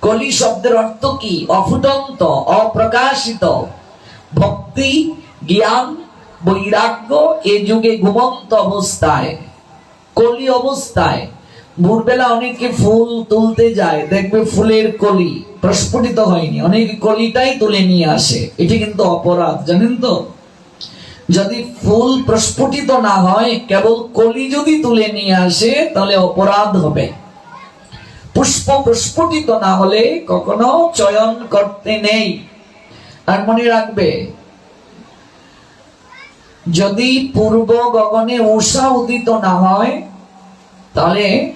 কলি শব্দের অর্থ কি? অফুটন্ত, অপ্রকাশিত। ভক্তি, জ্ঞান, বৈরাগ্য এ যুগে ঘুমন্ত অবস্থায়। কলি অবস্থায়। ভোরবেলা অনেকে ফুল তুলতে যায়, দেখবে ফুলের কলি প্রস্ফুটিত হয়নি। অনেকে কলিটাই তুলে নিয়ে আসে। এটি কিন্তু অপরাধ, জানেন তো? যদি ফুল প্রস্ফুটিত না হয়, কেবল কলি যদি তুলে নিয়ে আসে, তাহলে অপরাধ হবে। পুষ্প প্রস্ফুটিত না হলে কখনো চয়ন করতে নেই। আর মনে রাখবে, যদি পূর্ব গগনে উষা উদিত না হয়, তাহলে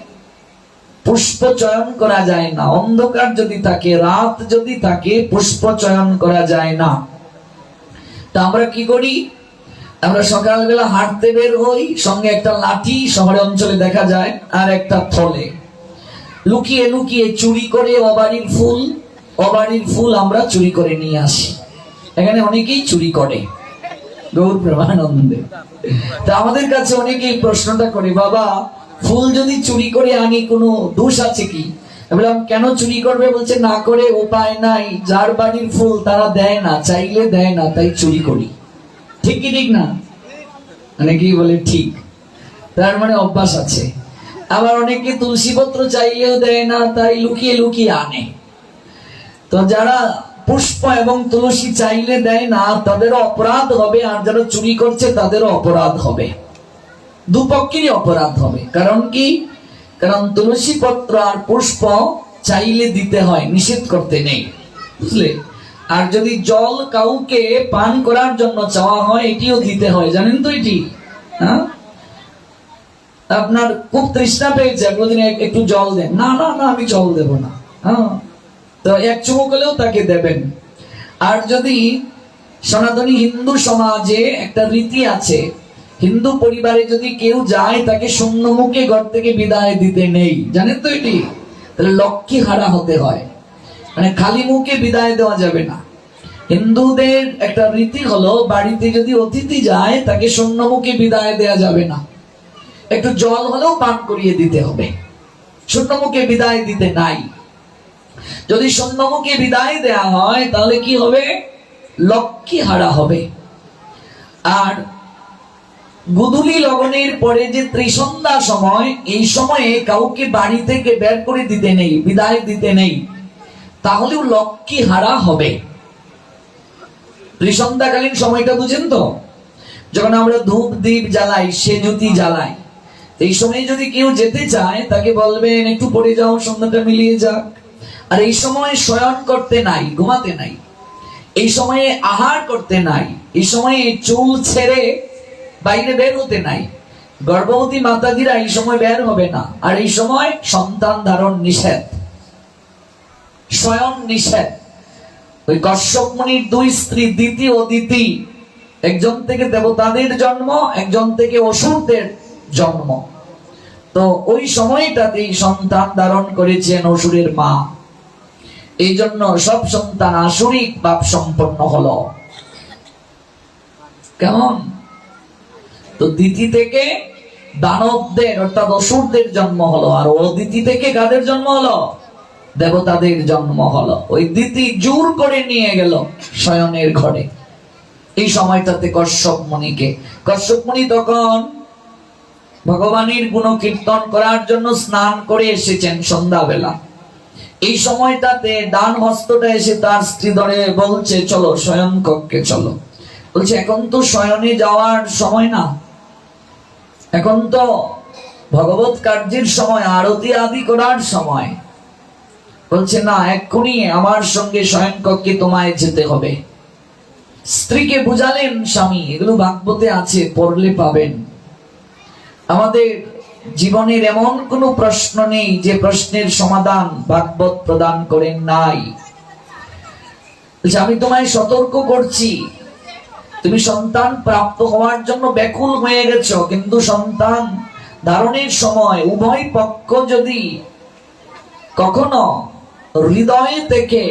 পুষ্প চয়ন করা যায় না। অন্ধকার যদি থাকে, রাত যদি থাকে, পুষ্প চয়ন করা যায় না। তা আমরা কি করি? আমরা সকালবেলা হাঁটতে বের হই, সঙ্গে একটা লাঠি শহরে অঞ্চলে দেখা যায়, আর একটা থলে। লুকিয়ে লুকিয়ে চুরি করে অবাড়ির ফুল অবাড়ির ফুল আমরা চুরি করে নিয়ে আসি। এখানে অনেকেই চুরি করে। গৌর প্রেমানন্দে। তা আমাদের কাছে অনেকেই প্রশ্নটা করে, বাবা, ফুল যদি চুরি করে আনি, কোনো দোষ আছে কি? বললাম, কেন চুরি করবে? বলছে, না করে উপায় নাই। যার বাড়ির ফুল তারা দেয় না, চাইলে দেয় না, তাই চুরি করি। ঠিক কি ঠিক না? অনেকেই বলে, ঠিক। তার মানে অভ্যাস আছে। আবার অনেকে তুলসী পত্র চাইলেও দেয় না, তাই লুকিয়ে লুকিয়ে আনে। তো যারা পুষ্প এবং তুলসী চাইলে দেয় না, তাদেরও অপরাধ হবে, আর যারা চুরি করছে, তাদেরও অপরাধ হবে। দুপক্ষেরই অপরাধ হবে। কারণ কি? কারণ তুলসী পত্র আর পুষ্প চাইলে দিতে হয়, নিষেধ করতে নেই। বুঝলে? আর যদি জল কাউকে পান করার জন্য চাওয়া হয়, এটিও দিতে হয়। জানেন তো এটি? হ্যাঁ? আপনার খুব তৃষ্ণা পেয়েছে কোনদিন একটু জল দেন। না না না, আমি জল দেব না। হ্যাঁ? তো এক চুমুক হলেও তাকে দেবেন। আর যদি সনাতনী হিন্দু সমাজে একটা রীতি আছে, হিন্দু পরিবারে যদি কেউ যায়, তাকে শূন্য মুখে ঘর থেকে বিদায় দিতে নেই। জানেন তো এটি? তাহলে লক্ষ্মী হারা হতে হয়। মানে খালি মুখে বিদায় দেওয়া যাবে না। হিন্দুদের একটা রীতি হলো, বাড়িতে যদি অতিথি যায়, তাকে শূন্য মুখে বিদায় দেওয়া যাবে না। একটু জল হলেও পান করিয়ে দিতে হবে। শূন্য মুখে বিদায় দিতে নাই। যদি শূন্যমুখে বিদায় দেয়া হয়, তাহলে কি হবে? লক্ষ্মী হারা হবে। আর গুদুলি লগনের পরে যে ত্রিসন্ধ্যা সময়, এই সময়ে কাউকে বাড়ি থেকে বের করে দিতে নেই, বিদায় দিতে নেই, তাহলেও লক্ষ্মী হারা হবে। ত্রিসন্ধ্যাকালীন সময়টা বুঝেন তো? যখন আমরা ধূপ দ্বীপ জ্বালাই সে জ্যোতি জ্বালাই এই সময় যদি কেউ যেতে চায়, তাকে বলবেন, একটু পড়ে যাও, সন্ধ্যাটা মিলিয়ে যাক। আর এই সময় শয়ন করতে নাই, ঘুমাতে নাই। এই সময়ে আহার করতে নাই, এই সময়ে চুল ছেড়ে বাইরে বের হতে নাই। গর্ভবতী মাতাজিরা এই সময় বের হবে না, আর এই সময় সন্তান ধারণ নিষেধ। স্বয়ং নিষেধ। ওই কশ্যপ মুনির দুই স্ত্রী দিতি ও দিতি একজন থেকে দেবতাদের জন্ম, একজন থেকে অসুরদের জন্ম। তো ওই সময়টাতেই সন্তান ধারণ করেছেন অসুরের মা। এই জন্য সব সন্তান আসরিক বাপ সম্পন্ন হলো। কেমন? তো দিতি থেকে দানবদের অর্থাৎ অসুরদের জন্ম হলো, আর অদিতি থেকে কাদের জন্ম হলো? দেবতাদের জন্ম হলো। ওই দিতি জোর করে নিয়ে গেল শয়নের ঘরে। এই সময়টাতে কশ্যপ মুনিকে। কশ্যপ মুনি তখন ভগবানের গুণ কীর্তন করার জন্য স্নান করে এসেছেন সন্ধ্যাবেলা। এই সময়টাতে ডান হস্তটা এসে তার স্ত্রী ধরে বলছে, চলো শয়ন কক্ষে চলো। বলছে, এখন তো শয়নে যাওয়ার সময় না। এখন তো ভগবত কার্যের সময়, আরতি আদি করার সময়। বলছে, না, এক্ষুনি আমার সঙ্গে শয়ন কক্ষে তোমায় যেতে হবে। স্ত্রীকে বুঝালেন, স্বামী, এগুলো ভাগবতে আছে, পড়লে পাবেন। আমাদের জীবনের এমন কোনো প্রশ্ন নেই যে প্রশ্নের সমাধান ভাগবত প্রদান করেন নাই। আমি তোমায় সতর্ক করছি। তুমি সন্তান প্রাপ্ত হওয়ার জন্য ব্যাকুল হয়ে গেছো, কিন্তু সন্তান ধারণের সময় উভয় পক্ষ যদি কখনো হৃদয় থেকে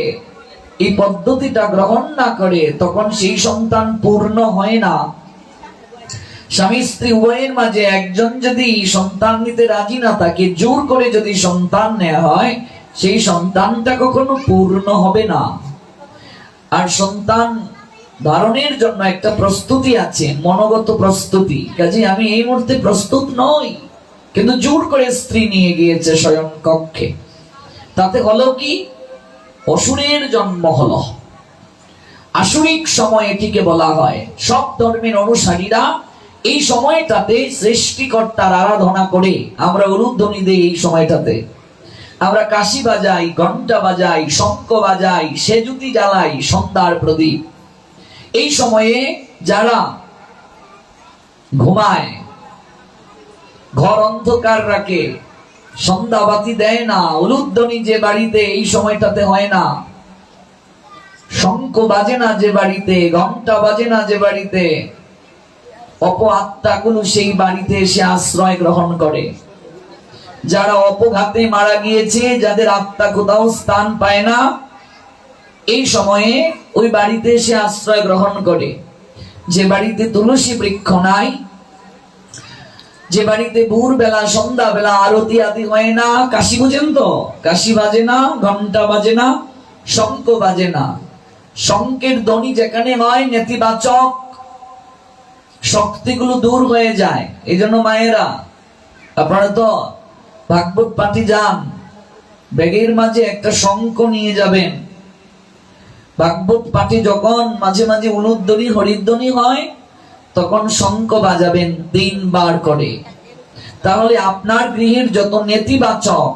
এই পদ্ধতিটা গ্রহণ না করে, তখন সেই সন্তান পূর্ণ হয় না। স্বামী স্ত্রী উভয়ের মাঝে একজন যদি সন্তান নিতে রাজি না থাকে, জোর করে যদি সন্তান নেওয়া হয়, সেই সন্তানটা কখনো পূর্ণ হবে না। আর সন্তান ধারণের জন্য একটা প্রস্তুতি আছে, মনোগত প্রস্তুতি। কাজে, আমি এই মুহূর্তে প্রস্তুত নই, কিন্তু জোর করে স্ত্রী নিয়ে গিয়েছে স্বয়ং কক্ষে। তাতে হলো কি? অসুরের জন্ম হলো। আসরিক সময় এটিকে বলা হয়। সব ধর্মের অনুসারীরা এই সময়টাতে সৃষ্টিকর্তার আরাধনা করে আমরা উলুধ্বনি দিই এই সময়টাতে। আমরা কাশি বাজাই ঘণ্টা বাজাই, শঙ্খ বাজাই, সেজুতি জ্বালাই সন্ধ্যার প্রদীপ। এই সময়ে যারা ঘুমায়, ঘর অন্ধকার রাখে সন্ধ্যাবাতি দেয় না উলুধ্বনি যে বাড়িতে এই সময়টাতে হয় না, শঙ্খ বাজে না যে বাড়িতে ঘণ্টা বাজে না যে বাড়িতে অপ আত্মাগুলো সেই বাড়িতে এসে আশ্রয় গ্রহণ করে। যারা অপঘাতে মারা গিয়েছে, যাদের আত্মা কোথাও স্থান পায় না, এই সময়ে ওই বাড়িতে এসে আশ্রয় গ্রহণ করে। যে বাড়িতে তুলসী বৃক্ষ নাই, যে বাড়িতে ভোর বেলা সন্ধ্যা বেলা আরতি আদি হয় না, কাশি বুঝেন তো? কাশি বাজে না ঘণ্টা বাজে না, শঙ্খ বাজে না। শঙ্কের ধ্বনি যেখানে হয়, নেতিবাচক শক্তিগুলো দূর হয়ে যায়। এই জন্য মায়েরা, আপনারা তো ভাগবত পাঠি যান ব্যাগের মাঝে একটা শঙ্খ নিয়ে যাবেন। ভাগবত পাঠে যখন মাঝে মাঝে অনুদ্বনি হরিদ্বনি হয়, তখন শঙ্খ বাজাবেন তিনবার করে। তাহলে আপনার গৃহের যত নেতিবাচক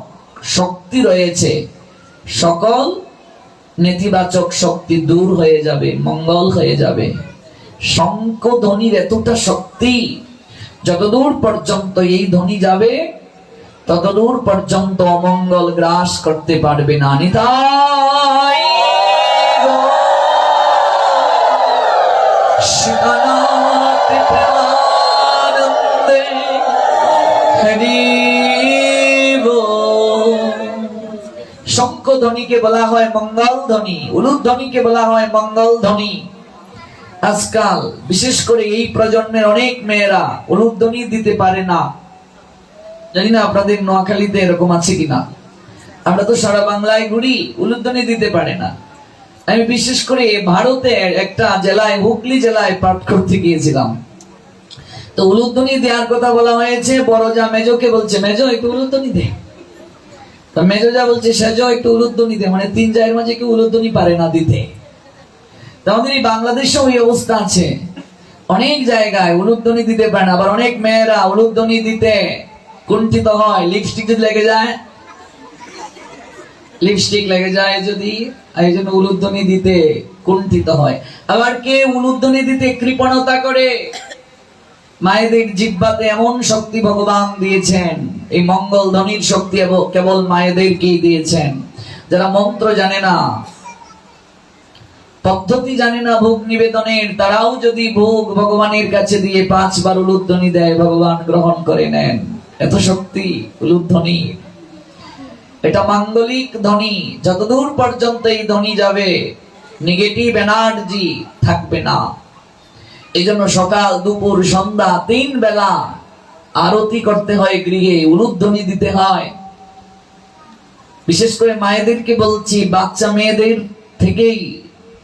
শক্তি রয়েছে, সকল নেতিবাচক শক্তি দূর হয়ে যাবে, মঙ্গল হয়ে যাবে। শঙ্খ ধ্বনির এতটা শক্তি, যতদূর পর্যন্ত এই ধ্বনি যাবে, ততদূর পর্যন্ত অমঙ্গল গ্রাস করতে পারবে না, নিতাই। শঙ্খ ধ্বনিকে বলা হয় মঙ্গল ধ্বনি উলুদ ধ্বনিকে বলা হয় মঙ্গল ধ্বনি আজকাল, বিশেষ করে এই প্রজন্মের অনেক মেয়েরা উলুধ্বনি দিতে পারে না। জানি না আপনাদের নোয়াখালীতে এরকম আছে কিনা। আমরা তো সারা বাংলায় ঘুরি উলুধ্বনি দিতে পারে না। আমি বিশেষ করে ভারতের একটা জেলায়, হুগলি জেলায় পাঠ করতে গিয়েছিলাম। তো উলুধ্বনি দেওয়ার কথা বলা হয়েছে, বড় যা মেজোকে বলছে, মেজো, একটু উলুধ্বনি দে। তো মেজো যা বলছে, সেজো, একটু উলুধ্বনি দে। মানে তিন জায়ের মাঝে কেউ উলুধ্বনি পারে না দিতে। আমাদের এই বাংলাদেশেও ওই অবস্থা আছে। অনেক জায়গায় উলুধ্বনি দিতে পারে না, আবার অনেক মেয়েরা উলুধ্বনি দিতে কুণ্ঠিত হয়। লিপস্টিক যদি লেগে যায় লিপস্টিক লেগে যায় যদি, এই জন্য দিতে কুণ্ঠিত হয়। আবার কে দিতে কৃপণতা করে? মায়েদের জিব্বাতে এমন শক্তি ভগবান দিয়েছেন। এই মঙ্গল ধ্বনির শক্তি কেবল মায়েদেরকেই দিয়েছেন। যারা মন্ত্র জানে না পদ্ধতি জানে না ভোগ নিবেদনের, তারাও যদি ভোগ ভগবানের কাছে দিয়ে পাঁচবার উলুধ্বনি দেয়, ভগবান গ্রহণ করে নেন। এত শক্তি, উলুধ্বনি। এটা মাঙ্গলিক ধ্বনি। যতদূর পর্যন্ত এই ধ্বনি যাবে নেগেটিভ এনার্জি থাকবে না। এই জন্য সকাল, দুপুর, সন্ধ্যা, তিন বেলা আরতি করতে হয় গৃহে, উলুধ্বনি দিতে হয়। বিশেষ করে মায়েদেরকে বলছি, বাচ্চা মেয়েদের থেকেই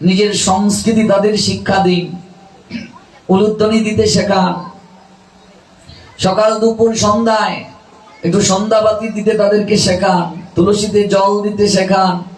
নিজের সংস্কৃতি তাদের শিক্ষা দিন। উলুধ্বনি দিতে শেখান। সকাল দুপুর সন্ধ্যায় একটু সন্ধ্যাবাতি দিতে তাদেরকে শেখান। তুলসীতে জল দিতে শেখান।